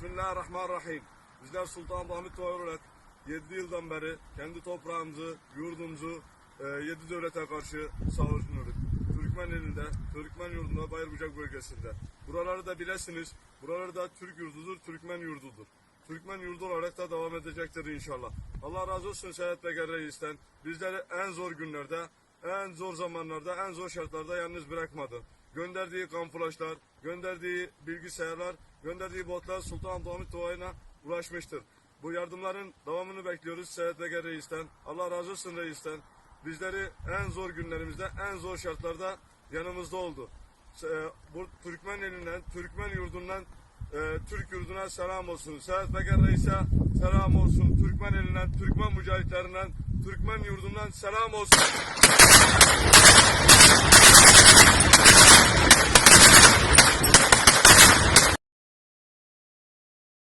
Bismillahirrahmanirrahim. Bizler Sultan Mahmut olarak 7 yıldan beri kendi toprağımızı, yurdumuzu 7 devlete karşı savunuyoruz. Türkmen elinde, Türkmen yurdunda, Bayırbucak bölgesinde. Buraları da bilesiniz. Buraları da Türk yurdudur, Türkmen yurdudur. Türkmen yurdu olarak da devam edecektir inşallah. Allah razı olsun Seyahat Beker Reis'ten. Bizleri en zor günlerde, en zor zamanlarda, en zor şartlarda yalnız bırakmadı. Gönderdiği kamuflajlar, gönderdiği bilgisayarlar, gönderdiği botlar Sultan Abdülhamit Doğayı'na ulaşmıştır. Bu yardımların devamını bekliyoruz Beker Reis'ten. Allah razı olsun Reis'ten. Bizleri en zor günlerimizde, en zor şartlarda yanımızda oldu. Se- Bu Türkmen elinden, Türkmen yurdundan e, Türk yurduna selam olsun. Seyahat Beker Reis'e selam olsun. Türkmen elinden, Türkmen mücahitlerinden, Türkmen yurdundan selam olsun.